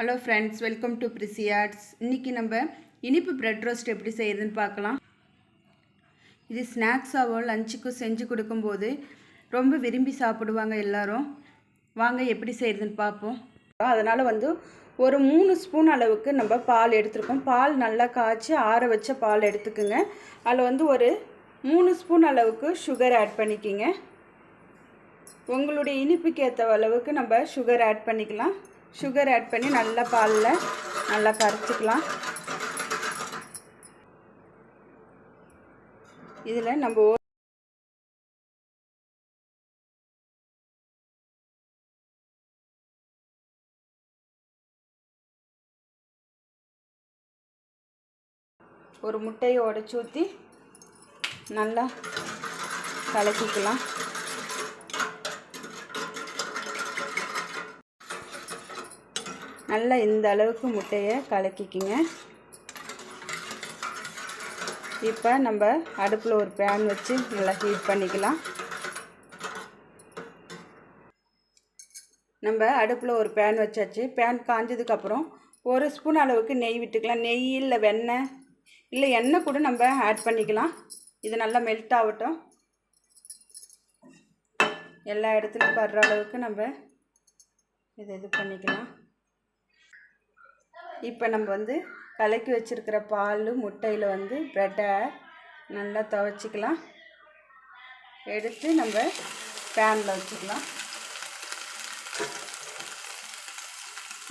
Hello friends welcome to பிரிசி arts இன்றைக்கி நம்ம இனிப்பு ப்ரெட் ரோஸ்ட் எப்படி செய்யுதுன்னு பார்க்கலாம். இது ஸ்நாக்ஸாவோ லஞ்சுக்கும் செஞ்சு கொடுக்கும்போது ரொம்ப விரும்பி சாப்பிடுவாங்க எல்லோரும். வாங்க எப்படி செய்யுதுன்னு பார்ப்போம். அதனால் வந்து ஒரு மூணு ஸ்பூன் அளவுக்கு நம்ம பால் எடுத்துருக்கோம். பால் நல்லா காய்ச்சி ஆற வச்ச பால் எடுத்துக்குங்க. அதில் வந்து ஒரு மூணு ஸ்பூன் அளவுக்கு சுகர் ஆட் பண்ணிக்கிங்க. உங்களுடைய இனிப்புக்கு ஏற்ற அளவுக்கு நம்ம சுகர் ஆட் பண்ணிக்கலாம். சுகர் ஆட் பண்ணி நல்லா பாலில் நல்லா கரைச்சிக்கலாம். இதில் நம்ம ஒரு- முட்டையை உடச்சி ஊற்றி நல்லா கலக்கிக்கலாம். நல்லா இந்த அளவுக்கு முட்டையை கலக்கிக்கிங்க. இப்போ நம்ம அடுப்பில் ஒரு பேன் வச்சு நல்லா ஹீட் பண்ணிக்கலாம். நம்ம அடுப்பில் ஒரு பேன் வச்சாச்சு. பேன் காஞ்சதுக்கப்புறம் ஒரு ஸ்பூன் அளவுக்கு நெய் விட்டுக்கலாம். நெய் இல்லை வெண்ணெய் இல்லை எண்ணெய் கூட நம்ம ஆட் பண்ணிக்கலாம். இது நல்லா மெல்ட் ஆகட்டும். எல்லா இடத்துலையும் படுற அளவுக்கு நம்ம இதை இது பண்ணிக்கலாம். இப்போ நம்ம வந்து கலக்கி வச்சுருக்கிற பால் முட்டையில் வந்து ப்ரெட்டை நல்லா துவைச்சிக்கலாம். எடுத்து நம்ம பேனில் வச்சுக்கலாம்.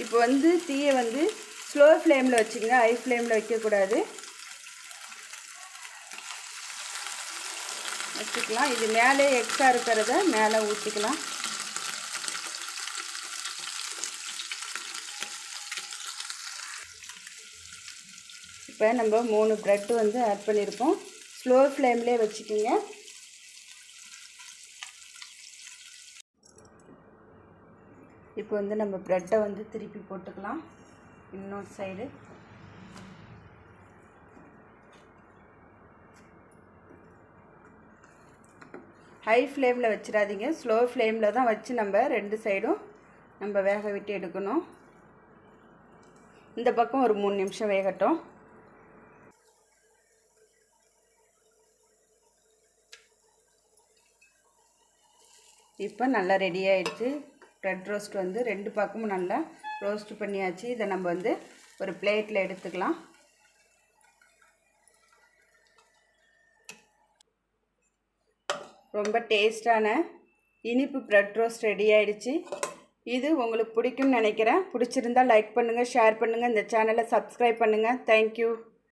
இப்போ வந்து தீயை வந்து ஸ்லோ ஃப்ளேமில் வச்சுக்கங்க. ஹை ஃப்ளேமில் வைக்கக்கூடாது. வச்சுக்கலாம். இது மேலே எக்ஸ்ட்ரா இருக்கிறத மேலே ஊற்றிக்கலாம் இப்போ நம்ம மூணு ப்ரெட்டு வந்து ஆட் பண்ணியிருக்கோம். ஸ்லோ ஃப்ளேம்லேயே வச்சுக்கோங்க. இப்போ வந்து நம்ம ப்ரெட்டை வந்து திருப்பி போட்டுக்கலாம். இன்னொரு சைடு ஹை ஃப்ளேமில் வச்சிடாதீங்க. ஸ்லோ ஃப்ளேமில் தான் வச்சு நம்ம ரெண்டு சைடும் நம்ம வேக விட்டு எடுக்கணும். இந்த பக்கம் ஒரு மூணு நிமிஷம் வேகட்டும். இப்போ நல்லா ரெடி ஆகிடுச்சு ப்ரெட் ரோஸ்ட் வந்து ரெண்டு பக்கமும் நல்லா ரோஸ்ட் பண்ணியாச்சு. இதை நம்ம வந்து ஒரு பிளேட்டில் எடுத்துக்கலாம். ரொம்ப டேஸ்டான இனிப்பு ப்ரெட் ரோஸ்ட் ரெடி ஆகிடுச்சு இது உங்களுக்கு பிடிக்கும்னு நினைக்கிறேன். பிடிச்சிருந்தா லைக் பண்ணுங்கள் ஷேர் பண்ணுங்கள் இந்த சேனலை சப்ஸ்கிரைப் பண்ணுங்கள் தேங்க்யூ